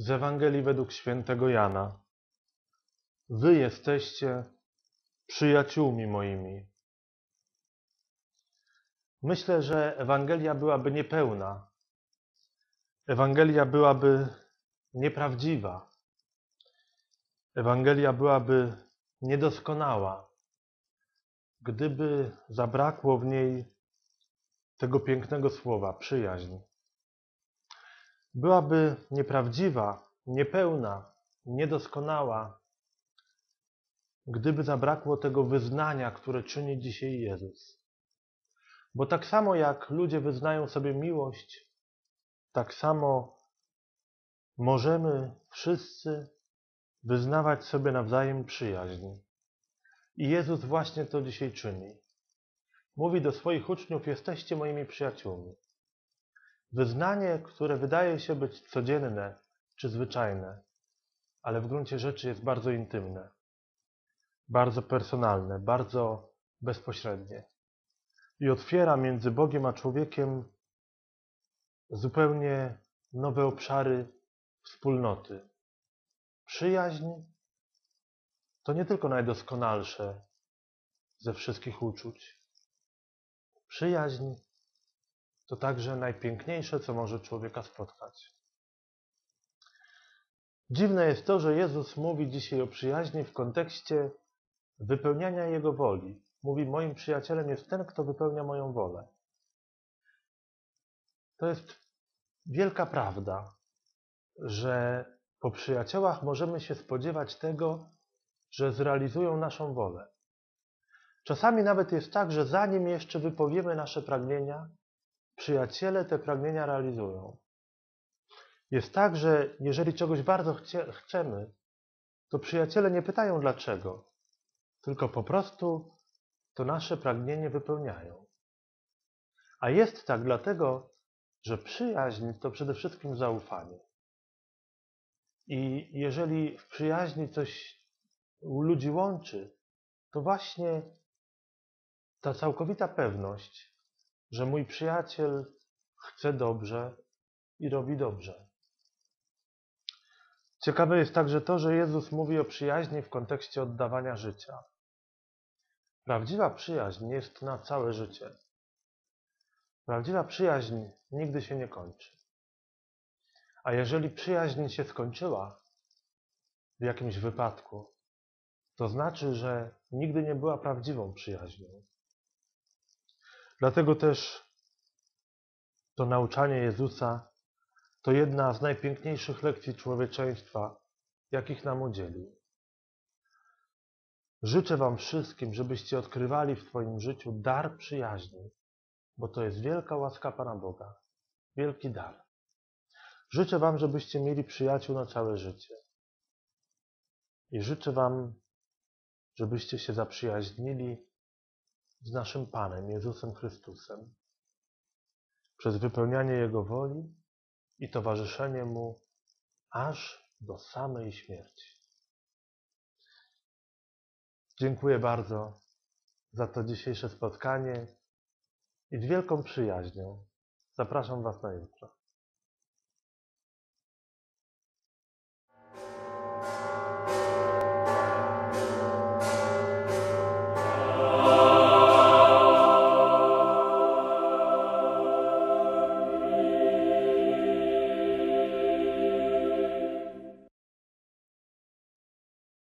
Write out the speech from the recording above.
z Ewangelii według świętego Jana. Wy jesteście przyjaciółmi moimi. Myślę, że Ewangelia byłaby niepełna. Ewangelia byłaby nieprawdziwa. Ewangelia byłaby niedoskonała, gdyby zabrakło w niej tego pięknego słowa przyjaźń. Byłaby nieprawdziwa, niepełna, niedoskonała, gdyby zabrakło tego wyznania, które czyni dzisiaj Jezus. Bo tak samo jak ludzie wyznają sobie miłość, tak samo możemy wszyscy wyznawać sobie nawzajem przyjaźń. I Jezus właśnie to dzisiaj czyni. Mówi do swoich uczniów: Jesteście moimi przyjaciółmi. Wyznanie, które wydaje się być codzienne czy zwyczajne, ale w gruncie rzeczy jest bardzo intymne, bardzo personalne, bardzo bezpośrednie i otwiera między Bogiem a człowiekiem zupełnie nowe obszary wspólnoty. Przyjaźń to nie tylko najdoskonalsze ze wszystkich uczuć. Przyjaźń to także najpiękniejsze, co może człowieka spotkać. Dziwne jest to, że Jezus mówi dzisiaj o przyjaźni w kontekście wypełniania Jego woli. Mówi, moim przyjacielem jest ten, kto wypełnia moją wolę. To jest wielka prawda, że po przyjaciołach możemy się spodziewać tego, że zrealizują naszą wolę. Czasami nawet jest tak, że zanim jeszcze wypowiemy nasze pragnienia, przyjaciele te pragnienia realizują. Jest tak, że jeżeli czegoś bardzo chcie, chcemy, to przyjaciele nie pytają dlaczego, tylko po prostu to nasze pragnienie wypełniają. A jest tak dlatego, że przyjaźń to przede wszystkim zaufanie. I jeżeli w przyjaźni coś ludzi łączy, to właśnie ta całkowita pewność, że mój przyjaciel chce dobrze i robi dobrze. Ciekawe jest także to, że Jezus mówi o przyjaźni w kontekście oddawania życia. Prawdziwa przyjaźń jest na całe życie. Prawdziwa przyjaźń nigdy się nie kończy. A jeżeli przyjaźń się skończyła w jakimś wypadku, to znaczy, że nigdy nie była prawdziwą przyjaźnią. Dlatego też to nauczanie Jezusa to jedna z najpiękniejszych lekcji człowieczeństwa, jakich nam udzielił. Życzę Wam wszystkim, żebyście odkrywali w Twoim życiu dar przyjaźni, bo to jest wielka łaska Pana Boga, wielki dar. Życzę Wam, żebyście mieli przyjaciół na całe życie. I życzę Wam, żebyście się zaprzyjaźnili z naszym Panem, Jezusem Chrystusem, przez wypełnianie Jego woli i towarzyszenie Mu aż do samej śmierci. Dziękuję bardzo za to dzisiejsze spotkanie i z wielką przyjaźnią zapraszam Was na jutro.